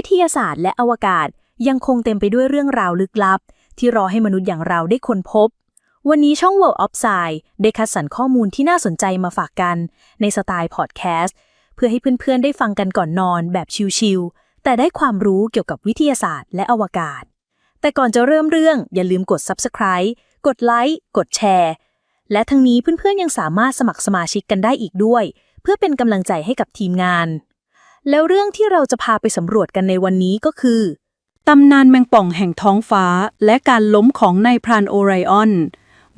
วิทยาศาสตร์และอวกาศยังคงเต็มไปด้วยเรื่องราวลึกลับ ที่รอให้มนุษย์อย่างเราได้ค้นพบ วันนี้ช่อง World of Sci ได้คัดสรรข้อมูลที่น่าสนใจมาฝากกัน ในสไตล์พอดแคสต์เพื่อให้เพื่อนๆ ได้ฟังกันก่อนนอนแบบชิลๆ แต่ได้ความรู้เกี่ยวกับวิทยาศาสตร์และอวกาศ แต่ก่อนจะเริ่มเรื่องอย่าลืมกด Subscribe กดไลค์กดแชร์และทั้งนี้เพื่อนๆยังสามารถสมัครสมาชิกกันได้อีกด้วย เพื่อเป็นกำลังใจให้กับทีมงาน แล้วเรื่องที่เราจะพาไปสำรวจกันในวันนี้ก็คือ ตำนานแมงป่องแห่งท้องฟ้า และการล้มของนายพรานโอไรออน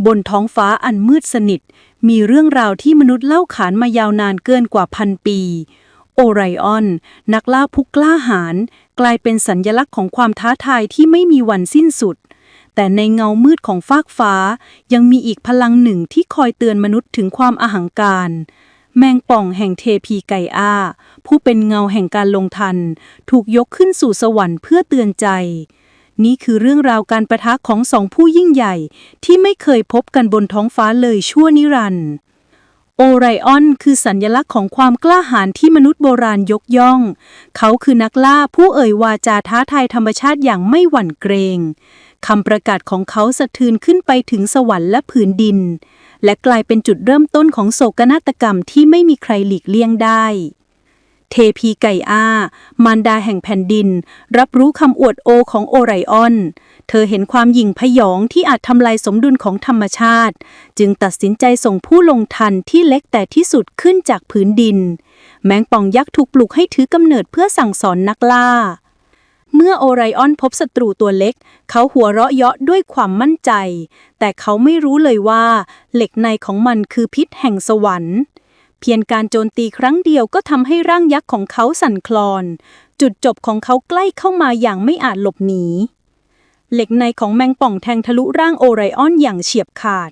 บนท้องฟ้าอันมืดสนิท มีเรื่องราวที่มนุษย์เล่าขานมายาวนานเกินกว่าพันปี โอไรออน นักล่าผู้กล้าหาญกลายเป็นสัญญลักษณ์ของความท้าทายที่ไม่มีวันสิ้นสุด แต่ในเงามืดของฟากฟ้า ยังมีอีกพลังหนึ่งที่คอยเตือนมนุษย์ถึงความอหังการ แมงป่องแห่งเทพีไกอาผู้เป็นเงาแห่งการลงทัน ถูกยกขึ้นสู่สวรรค์เพื่อเตือนใจ นี่คือเรื่องราวการประทะของสองผู้ยิ่งใหญ่ ที่ไม่เคยพบกันบนท้องฟ้าเลยชั่วนิรันดร์โอไรออนคือสัญญลักษณ์ของความกล้าหาญที่มนุษย์โบราณยกย่อง เขาคือนักล่าผู้เอ่ยวาจาท้าทายธรรมชาติอย่างไม่หวั่นเกรง คำประกาศของเขาสะเทือนขึ้นไปถึงสวรรค์และผืนดิน และกลายเป็นจุดเริ่มต้นของโศกนาฏกรรมที่ไม่มีใครหลีกเลี่ยงได้ เทพีไก่อา มารดาแห่งแผ่นดิน รับรู้คำอวดโอของโอไรออน เธอเห็นความหยิ่งพยองที่อาจทำลายสมดุลของธรรมชาติ จึงตัดสินใจส่งผู้ลงทันที่เล็กแต่ที่สุดขึ้นจากพื้นดิน แมงป่องยักษ์ถูกปลุกให้ถือกำเนิดเพื่อสั่งสอนนักล่า เมื่อโอไรออนพบศัตรูตัวเล็ก เขาหัวเราะเยาะด้วยความมั่นใจ แต่เขาไม่รู้เลยว่า เหล็กในของมันคือพิษแห่งสวรรค์ เพียงการโจมตีครั้งเดียวก็ทำให้ร่างยักษ์ของเขาสั่นคลอน จุดจบของเขาใกล้เข้ามาอย่างไม่อาจหลบหนี เหล็กในของแมงป่องแทงทะลุร่างโอไรออนอย่างเฉียบขาด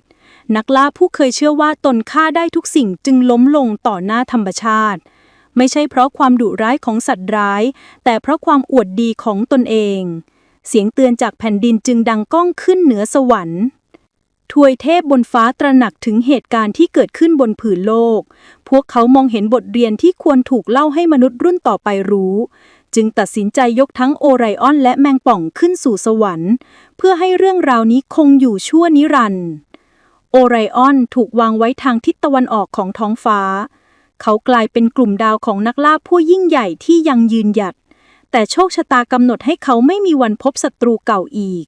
นักล่าผู้เคยเชื่อว่าตนฆ่าได้ทุกสิ่งจึงล้มลงต่อหน้าธรรมชาติ ไม่ใช่เพราะความดุร้ายของสัตว์ร้าย แต่เพราะความอวดดีของตนเอง เสียงเตือนจากแผ่นดินจึงดังก้องขึ้นเหนือสวรรค์ทวยเทพบนฟ้าตระหนักถึงเหตุการณ์ที่เกิดขึ้นบนผืนโลก พวกเขามองเห็นบทเรียนที่ควรถูกเล่าให้มนุษย์รุ่นต่อไปรู้ จึงตัดสินใจยกทั้งโอไรออนและแมงป่องขึ้นสู่สวรรค์ เพื่อให้เรื่องราวนี้คงอยู่ชั่วนิรันดร์ โอไรออนถูกวางไว้ทางทิศตะวันออกของท้องฟ้า เขากลายเป็นกลุ่มดาวของนักล่าผู้ยิ่งใหญ่ที่ยังยืนหยัด แต่โชคชะตากำหนดให้เขาไม่มีวันพบศัตรูเก่าอีก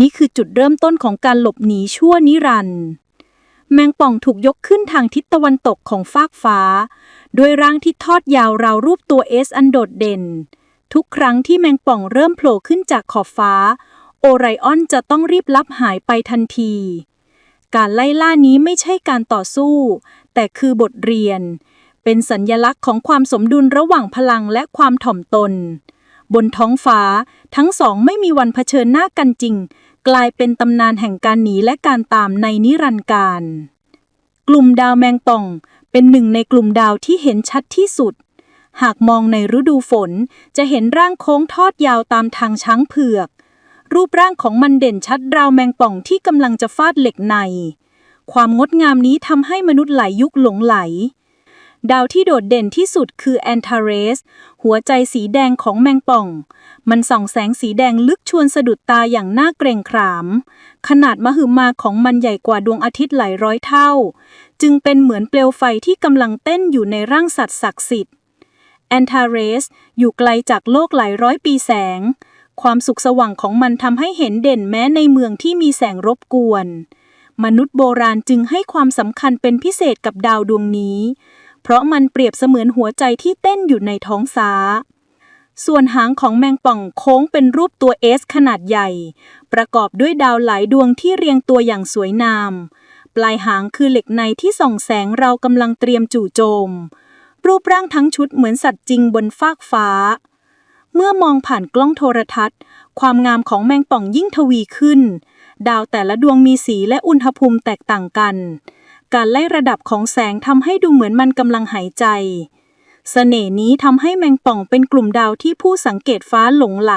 นี่คือจุดเริ่มต้นของการหลบหนีชั่วนิรันดร์แมงป่องถูกยกขึ้นทางทิศตะวันตกของฟากฟ้า ด้วยร่างที่ทอดยาวราวรูปตัวเอสอันโดดเด่น ทุกครั้งที่แมงป่องเริ่มโผล่ขึ้นจากขอบฟ้า โอไรออนจะต้องรีบลับหายไปทันที การไล่ล่านี้ไม่ใช่การต่อสู้ แต่คือบทเรียน เป็นสัญญลักษณ์ของความสมดุลระหว่างพลังและความถ่อมตน บนท้องฟ้าทั้งสองไม่มีวันเผชิญหน้ากันจริง กลายเป็นตำนานแห่งการหนีและการตามในนิรันดร์การ กลุ่มดาวแมงป่อง เป็นหนึ่งในกลุ่มดาวที่เห็นชัดที่สุด หากมองในฤดูฝนจะเห็นร่างโค้งทอดยาวตามทางช้างเผือก รูปร่างของมันเด่นชัดราวแมงป่องที่กำลังจะฟาดเหล็กในความงดงามนี้ทำให้มนุษย์หลายยุคหลงไหล ดาวที่โดดเด่นที่สุดคือแอนทาเรส หัวใจสีแดงของแมงป่อง มันส่องแสงสีแดงลึกชวนสะดุดตาอย่างน่าเกรงขาม ขนาดมหึมาของมันใหญ่กว่าดวงอาทิตย์หลายร้อยเท่า จึงเป็นเหมือนเปลวไฟที่กำลังเต้นอยู่ในร่างสัตว์ศักดิ์สิทธิ์แอนทาเรสอยู่ไกลจากโลกหลายร้อยปีแสง ความสุขสว่างของมันทำให้เห็นเด่นแม้ในเมืองที่มีแสงรบกวน มนุษย์โบราณจึงให้ความสำคัญเป็นพิเศษกับดาวดวงนี้ เพราะมันเปรียบเสมือนหัวใจที่เต้นอยู่ในท้องฟ้า ส่วนหางของแมงป่องโค้งเป็นรูปตัวเอสขนาดใหญ่ ประกอบด้วยดาวหลายดวงที่เรียงตัวอย่างสวยงาม ปลายหางคือเหล็กในที่ส่องแสงเรากำลังเตรียมจู่โจม รูปร่างทั้งชุดเหมือนสัตว์จริงบนฟากฟ้า เมื่อมองผ่านกล้องโทรทัศน์ ความงามของแมงป่องยิ่งทวีขึ้น ดาวแต่ละดวงมีสีและอุณหภูมิแตกต่างกัน การไล่ระดับของแสงทำให้ดูเหมือนมันกำลังหายใจ เสน่ห์นี้ทำให้แมงป่องเป็นกลุ่มดาวที่ผู้สังเกตฟ้าหลงไหล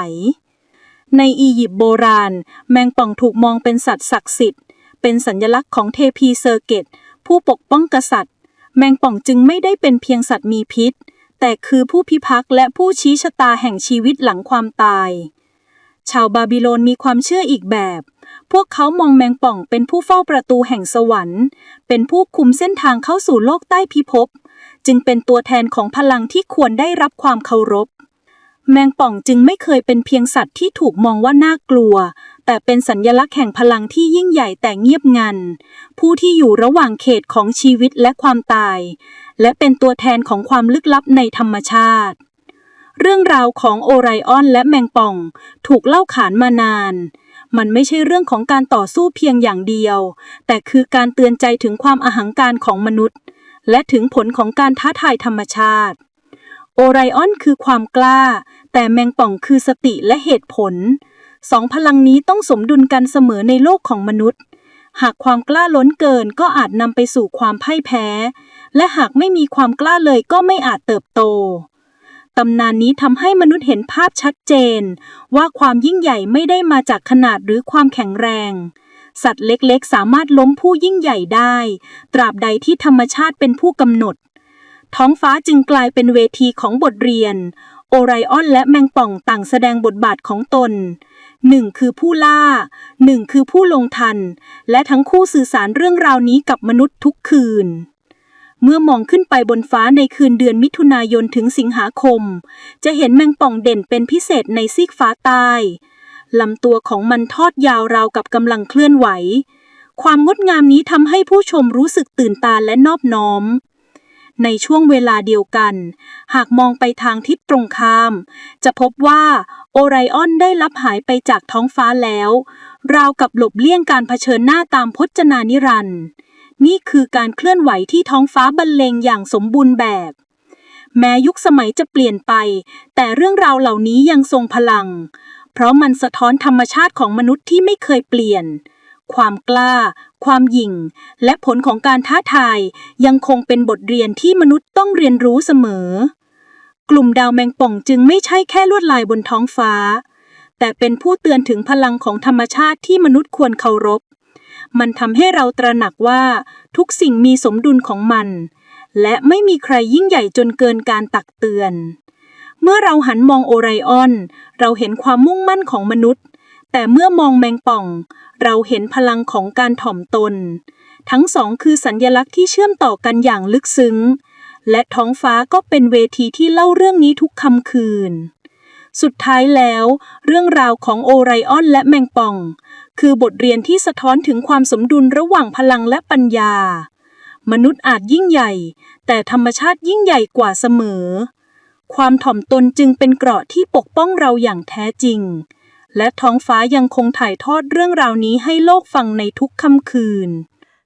ในอียิปต์โบราณ แมงป่องถูกมองเป็นสัตว์ศักดิ์สิทธิ์ เป็นสัญลักษณ์ของเทพีเซอร์เกตผู้ปกป้องกษัตริย์ แมงป่องจึงไม่ได้เป็นเพียงสัตว์มีพิษ แต่คือผู้พิทักษ์และผู้ชี้ชะตาแห่งชีวิตหลังความตาย ชาวบาบิโลนมีความเชื่ออีกแบบ พวกเขามองแมงป่องเป็นผู้เฝ้าประตูแห่งสวรรค์ เป็นผู้คุมเส้นทางเข้าสู่โลกใต้พิภพ จึงเป็นตัวแทนของพลังที่ควรได้รับความเคารพ แมงป่องจึงไม่เคยเป็นเพียงสัตว์ที่ถูกมองว่าน่ากลัว แต่เป็นสัญญลักษณ์แห่งพลังที่ยิ่งใหญ่แต่เงียบงัน ผู้ที่อยู่ระหว่างเขตของชีวิตและความตาย และเป็นตัวแทนของความลึกลับในธรรมชาติ เรื่องราวของโอไรออนและแมงป่องถูกเล่าขานมานาน มันไม่ใช่เรื่องของการต่อสู้เพียงอย่างเดียว แต่คือการเตือนใจถึงความอหังการของมนุษย์ และถึงผลของการท้าทายธรรมชาติ โอไรออนคือความกล้า แต่แมงป่องคือสติและเหตุผล สองพลังนี้ต้องสมดุลกันเสมอในโลกของมนุษย์ หากความกล้าล้นเกินก็อาจนำไปสู่ความพ่ายแพ้ และหากไม่มีความกล้าเลยก็ไม่อาจเติบโต ตำนานนี้ทำให้มนุษย์เห็นภาพชัดเจน ว่าความยิ่งใหญ่ไม่ได้มาจากขนาดหรือความแข็งแรง สัตว์เล็กๆ สามารถล้มผู้ยิ่งใหญ่ได้ ตราบใดที่ธรรมชาติเป็นผู้กำหนด ท้องฟ้าจึงกลายเป็นเวทีของบทเรียน โอไรออนและแมงป่องต่างแสดงบทบาทของตนหนึ่งคือผู้ล่าหนึ่งคือผู้ลงทัน และทั้งคู่สื่อสารเรื่องราวนี้กับมนุษย์ทุกคืน เมื่อมองขึ้นไปบนฟ้าในคืนเดือนมิถุนายนถึงสิงหาคม จะเห็นแมงป่องเด่นเป็นพิเศษในซีกฟ้าใต้ลำตัวของมันทอดยาวราวกับกำลังเคลื่อนไหว ความงดงามนี้ทำให้ผู้ชมรู้สึกตื่นตาและนอบน้อม ในช่วงเวลาเดียวกัน หากมองไปทางทิศตรงข้าม จะพบว่าโอไรออนได้ลับหายไปจากท้องฟ้าแล้ว ราวกับหลบเลี่ยงการเผชิญหน้าตามพจนานิรันดร์ นี่คือการเคลื่อนไหวที่ท้องฟ้าบรรเลงอย่างสมบูรณ์แบบ แม้ยุคสมัยจะเปลี่ยนไป แต่เรื่องราวเหล่านี้ยังทรงพลัง เพราะมันสะท้อนธรรมชาติของมนุษย์ที่ไม่เคยเปลี่ยน ความกล้า ความหยิ่ง และผลของการท้าทายยังคงเป็นบทเรียนที่มนุษย์ต้องเรียนรู้เสมอ กลุ่มดาวแมงป่องจึงไม่ใช่แค่ลวดลายบนท้องฟ้า แต่เป็นผู้เตือนถึงพลังของธรรมชาติที่มนุษย์ควรเคารพ มันทำให้เราตระหนักว่าทุกสิ่งมีสมดุลของมัน และไม่มีใครยิ่งใหญ่จนเกินการตักเตือน เมื่อเราหันมองโอไรออน เราเห็นความมุ่งมั่นของมนุษย์ แต่เมื่อมองแมงป่อง เราเห็นพลังของการถ่อมตน ทั้งสองคือสัญญลักษณ์ที่เชื่อมต่อกันอย่างลึกซึ้ง และท้องฟ้าก็เป็นเวทีที่เล่าเรื่องนี้ทุกค่ำคืน สุดท้ายแล้ว เรื่องราวของโอไรออนและแมงป่อง คือบทเรียนที่สะท้อนถึงความสมดุลระหว่างพลังและปัญญา มนุษย์อาจยิ่งใหญ่ แต่ธรรมชาติยิ่งใหญ่กว่าเสมอ ความถ่อมตนจึงเป็นเกราะที่ปกป้องเราอย่างแท้จริง และท้องฟ้ายังคงถ่ายทอดเรื่องราวนี้ให้โลกฟังในทุกค่ำคืน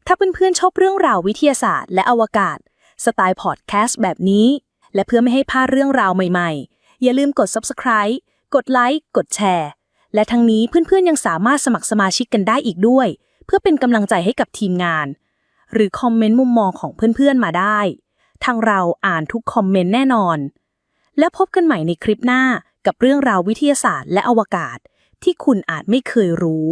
ถ้าเพื่อนๆชอบเรื่องราววิทยาศาสตร์และอวกาศ สไตล์พอดแคสต์แบบนี้ และเพื่อไม่ให้พลาดเรื่องราวใหม่ๆ อย่าลืมกด subscribe กดไลค์กดแชร์ และทั้งนี้เพื่อนๆยังสามารถสมัครสมาชิกกันได้อีกด้วย เพื่อเป็นกำลังใจให้กับทีมงาน หรือคอมเมนต์มุมมองของเพื่อนๆมาได้ ทางเราอ่านทุกคอมเมนต์แน่นอน และพบกันใหม่ในคลิปหน้ากับเรื่องราววิทยาศาสตร์และอวกาศ ที่คุณอาจไม่เคยรู้